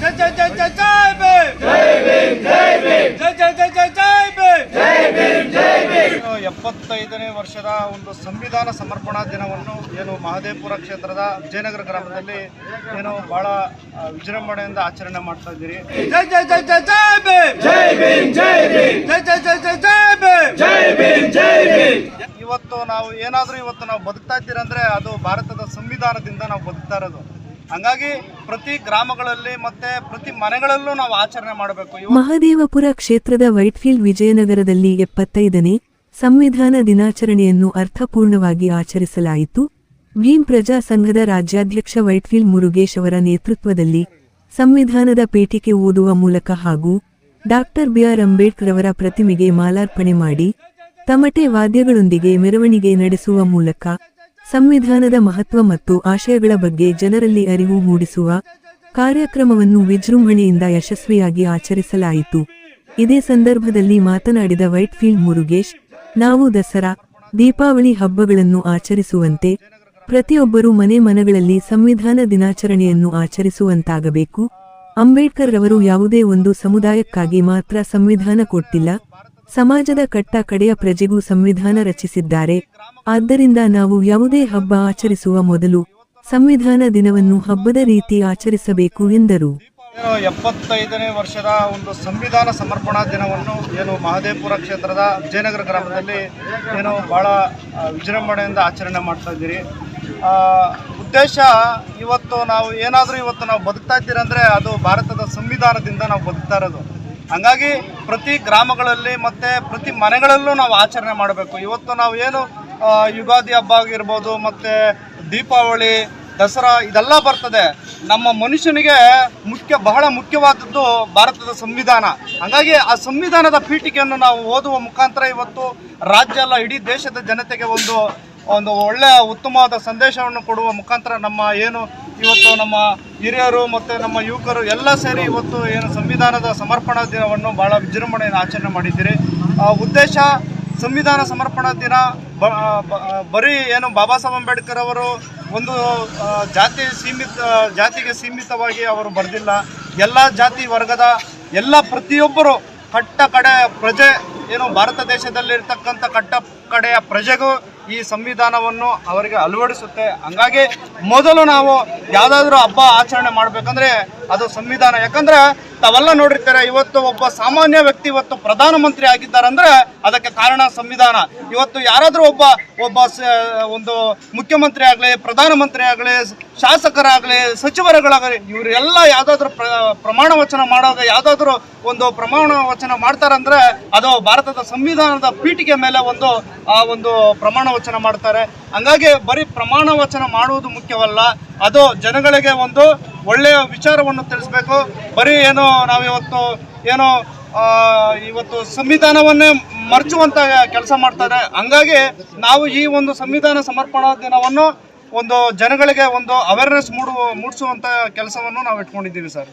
ಜೈ ಜೈ ಜೈ ಜೈ ಜೈ ಜೈ ಎಪ್ಪತ್ತೈದನೇ ವರ್ಷದ ಒಂದು ಸಂವಿಧಾನ ಸಮರ್ಪಣಾ ದಿನವನ್ನು ಏನು ಮಹದೇವಪುರ ಕ್ಷೇತ್ರದ ವಿಜಯನಗರ ಗ್ರಾಮದಲ್ಲಿ ಏನು ಬಹಳ ವಿಜೃಂಭಣೆಯಿಂದ ಆಚರಣೆ ಮಾಡ್ತಾ ಇದ್ದೀರಿ. ಜೈ ಜೈ ಜೈ ಜೈ ಜೈ ಭೀಮ್ ಜೈ ಭೀಮ್. ಜೈ ಇವತ್ತು ನಾವು ಏನಾದರೂ ಇವತ್ತು ನಾವು ಬದುಕ್ತಾ ಇದ್ದೀರಂದ್ರೆ ಅದು ಭಾರತದ ಸಂವಿಧಾನದಿಂದ ನಾವು ಬದುಕ್ತಾ ಇರೋದು. ಹಂಗಾಗಿ ಪ್ರತಿ ಗ್ರಾಮಗಳಲ್ಲಿ ಮತ್ತೆ ಪ್ರತಿ ಮನೆಗಳಲ್ಲೂ ನಾವು ಆಚರಣೆ ಮಾಡಬೇಕು. ಮಹದೇವಪುರ ಕ್ಷೇತ್ರದ ವೈಟ್ಫೀಲ್ಡ್ ವಿಜಯನಗರದಲ್ಲಿ ಎಪ್ಪತ್ತೈದನೇ ಸಂವಿಧಾನ ದಿನಾಚರಣೆಯನ್ನು ಅರ್ಥಪೂರ್ಣವಾಗಿ ಆಚರಿಸಲಾಯಿತು. ಭೀಮ್ ಪ್ರಜಾ ಸಂಘದ ರಾಜ್ಯಾಧ್ಯಕ್ಷ ವೈಟ್ಫೀಲ್ಡ್ ಮುರುಗೇಶ್ ಅವರ ನೇತೃತ್ವದಲ್ಲಿ ಸಂವಿಧಾನದ ಪೇಟಿಕೆ ಓದುವ ಮೂಲಕ ಹಾಗೂ ಡಾಕ್ಟರ್ ಬಿಆರ್ ಅಂಬೇಡ್ಕರ್ ಅವರ ಪ್ರತಿಮೆಗೆ ಮಾಲಾರ್ಪಣೆ ಮಾಡಿ ತಮಟೆ ವಾದ್ಯಗಳೊಂದಿಗೆ ಮೆರವಣಿಗೆ ನಡೆಸುವ ಮೂಲಕ ಸಂವಿಧಾನದ ಮಹತ್ವ ಮತ್ತು ಆಶಯಗಳ ಬಗ್ಗೆ ಜನರಲ್ಲಿ ಅರಿವು ಮೂಡಿಸುವ ಕಾರ್ಯಕ್ರಮವನ್ನು ವಿಜೃಂಭಣೆಯಿಂದ ಯಶಸ್ವಿಯಾಗಿ ಆಚರಿಸಲಾಯಿತು. ಇದೇ ಸಂದರ್ಭದಲ್ಲಿ ಮಾತನಾಡಿದ ವೈಟ್ಫೀಲ್ಡ್ ಮುರುಗೇಶ್, ನಾವು ದಸರಾ, ದೀಪಾವಳಿ ಹಬ್ಬಗಳನ್ನು ಆಚರಿಸುವಂತೆ ಪ್ರತಿಯೊಬ್ಬರೂ ಮನೆ ಮನಗಳಲ್ಲಿ ಸಂವಿಧಾನ ದಿನಾಚರಣೆಯನ್ನು ಆಚರಿಸುವಂತಾಗಬೇಕು. ಅಂಬೇಡ್ಕರ್ ರವರು ಯಾವುದೇ ಒಂದು ಸಮುದಾಯಕ್ಕಾಗಿ ಮಾತ್ರ ಸಂವಿಧಾನ ಕೊಟ್ಟಿಲ್ಲ. ಸಮಾಜದ ಕಟ್ಟ ಕಡೆಯ ಪ್ರಜೆಗೂ ಸಂವಿಧಾನ ರಚಿಸಿದ್ದಾರೆ. ಆದ್ದರಿಂದ ನಾವು ಯಾವುದೇ ಹಬ್ಬ ಆಚರಿಸುವ ಮೊದಲು ಸಂವಿಧಾನ ದಿನವನ್ನು ಹಬ್ಬದ ರೀತಿ ಆಚರಿಸಬೇಕು ಎಂದರು. ಎಪ್ಪತ್ತೈದನೇ ವರ್ಷದ ಒಂದು ಸಂವಿಧಾನ ಸಮರ್ಪಣಾ ದಿನವನ್ನು ಏನು ಮಹದೇವಪುರ ಕ್ಷೇತ್ರದ ವಿಜಯನಗರ ಗ್ರಾಮದಲ್ಲಿ ಏನು ಭಾಳ ವಿಜೃಂಭಣೆಯಿಂದ ಆಚರಣೆ ಮಾಡ್ತಾ ಇದ್ದೀರಿ. ಉದ್ದೇಶ ಇವತ್ತು ನಾವು ಏನಾದರೂ ಇವತ್ತು ನಾವು ಬದುಕ್ತಾ ಇದ್ದೀರಂದ್ರೆ ಅದು ಭಾರತದ ಸಂವಿಧಾನದಿಂದ ನಾವು ಬದುಕ್ತಾ ಇರೋದು. ಹಂಗಾಗಿ ಪ್ರತಿ ಗ್ರಾಮಗಳಲ್ಲಿ ಮತ್ತೆ ಪ್ರತಿ ಮನೆಗಳಲ್ಲೂ ನಾವು ಆಚರಣೆ ಮಾಡಬೇಕು. ಇವತ್ತು ನಾವು ಏನು ಯುಗಾದಿ ಹಬ್ಬ ಆಗಿರ್ಬೋದು, ಮತ್ತೆ ದೀಪಾವಳಿ, ದಸರಾ ಇದೆಲ್ಲ ಬರ್ತದೆ. ನಮ್ಮ ಮನುಷ್ಯನಿಗೆ ಮುಖ್ಯ, ಬಹಳ ಮುಖ್ಯವಾದದ್ದು ಭಾರತದ ಸಂವಿಧಾನ. ಹಾಗಾಗಿ ಆ ಸಂವಿಧಾನದ ಪೀಠಿಕೆಯನ್ನು ನಾವು ಓದುವ ಮುಖಾಂತರ ಇವತ್ತು ರಾಜ್ಯ ಅಲ್ಲ, ಇಡೀ ದೇಶದ ಜನತೆಗೆ ಒಂದು ಒಂದು ಒಳ್ಳೆಯ ಉತ್ತಮವಾದ ಸಂದೇಶವನ್ನು ಕೊಡುವ ಮುಖಾಂತರ ನಮ್ಮ ಏನು ಇವತ್ತು ನಮ್ಮ ಹಿರಿಯರು ಮತ್ತು ನಮ್ಮ ಯುವಕರು ಎಲ್ಲ ಸೇರಿ ಇವತ್ತು ಏನು ಸಂವಿಧಾನದ ಸಮರ್ಪಣಾ ದಿನವನ್ನು ಭಾಳ ವಿಜೃಂಭಣೆಯನ್ನು ಆಚರಣೆ ಮಾಡಿದ್ದೀರಿ. ಉದ್ದೇಶ ಸಂವಿಧಾನ ಸಮರ್ಪಣಾ ದಿನ ಬ- ಬರೀ ಏನು ಬಾಬಾ ಸಾಹೇಬ್ ಅಂಬೇಡ್ಕರ್ ಅವರು ಒಂದು ಜಾತಿ ಸೀಮಿತ, ಜಾತಿಗೆ ಸೀಮಿತವಾಗಿ ಅವರು ಬರೆದಿಲ್ಲ. ಎಲ್ಲ ಜಾತಿ ವರ್ಗದ ಎಲ್ಲ ಪ್ರತಿಯೊಬ್ಬರು ಕಟ್ಟ ಕಡೆ ಪ್ರಜೆ, ಏನು ಭಾರತ ದೇಶದಲ್ಲಿರ್ತಕ್ಕಂಥ ಕಟ್ಟ ಕಡೆಯ ಪ್ರಜೆಗೂ ಈ ಸಂವಿಧಾನವನ್ನು ಅವರಿಗೆ ಅಳವಡಿಸುತ್ತೆ. ಹಂಗಾಗಿ ಮೊದಲು ನಾವು ಯಾವುದಾದ್ರೂ ಹಬ್ಬ ಆಚರಣೆ ಮಾಡಬೇಕಂದ್ರೆ ಅದು ಸಂವಿಧಾನ. ಯಾಕಂದ್ರೆ ತಾವೆಲ್ಲ ನೋಡಿರ್ತಾರೆ, ಇವತ್ತು ಒಬ್ಬ ಸಾಮಾನ್ಯ ವ್ಯಕ್ತಿ ಇವತ್ತು ಪ್ರಧಾನಮಂತ್ರಿ ಆಗಿದ್ದಾರಂದ್ರೆ ಅದಕ್ಕೆ ಕಾರಣ ಸಂವಿಧಾನ. ಇವತ್ತು ಯಾರಾದರೂ ಒಬ್ಬ ಒಬ್ಬ ಒಂದು ಮುಖ್ಯಮಂತ್ರಿ ಆಗಲಿ, ಪ್ರಧಾನಮಂತ್ರಿ ಆಗಲಿ ಶಾಸಕರಾಗಲಿ, ಸಚಿವರುಗಳಾಗಲಿ, ಇವರೆಲ್ಲ ಯಾವುದಾದ್ರೂ ಪ್ರ, ಪ್ರಮಾಣ ವಚನ ಮಾಡುವಾಗ ಯಾವುದಾದ್ರೂ ಒಂದು ಪ್ರಮಾಣ ವಚನ ಮಾಡ್ತಾರಂದ್ರೆ ಅದು ಭಾರತದ ಸಂವಿಧಾನದ ಪೀಠಿಗೆ ಮೇಲೆ ಒಂದು, ಆ ಒಂದು ಪ್ರಮಾಣ ವಚನ ಮಾಡ್ತಾರೆ. ಹಂಗಾಗಿ ಬರೀ ಪ್ರಮಾಣ ವಚನ ಮಾಡುವುದು ಮುಖ್ಯವಲ್ಲ, ಅದು ಜನಗಳಿಗೆ ಒಂದು ಒಳ್ಳೆಯ ವಿಚಾರವನ್ನು ತಿಳಿಸ್ಬೇಕು. ಬರೀ ಏನು ನಾವಿವತ್ತು, ಏನೋ ಇವತ್ತು ಸಂವಿಧಾನವನ್ನೇ ಮರ್ಚುವಂತ ಕೆಲಸ ಮಾಡ್ತಾರೆ. ಹಂಗಾಗಿ ನಾವು ಈ ಒಂದು ಸಂವಿಧಾನ ಸಮರ್ಪಣಾ ದಿನವನ್ನು ಒಂದು ಜನಗಳಿಗೆ ಒಂದು ಅವೇರ್ನೆಸ್ ಮೂಡುವ ಮೂಡಿಸುವಂತ ಕೆಲಸವನ್ನು ನಾವು ಇಟ್ಕೊಂಡಿದ್ದೀವಿ ಸರ್.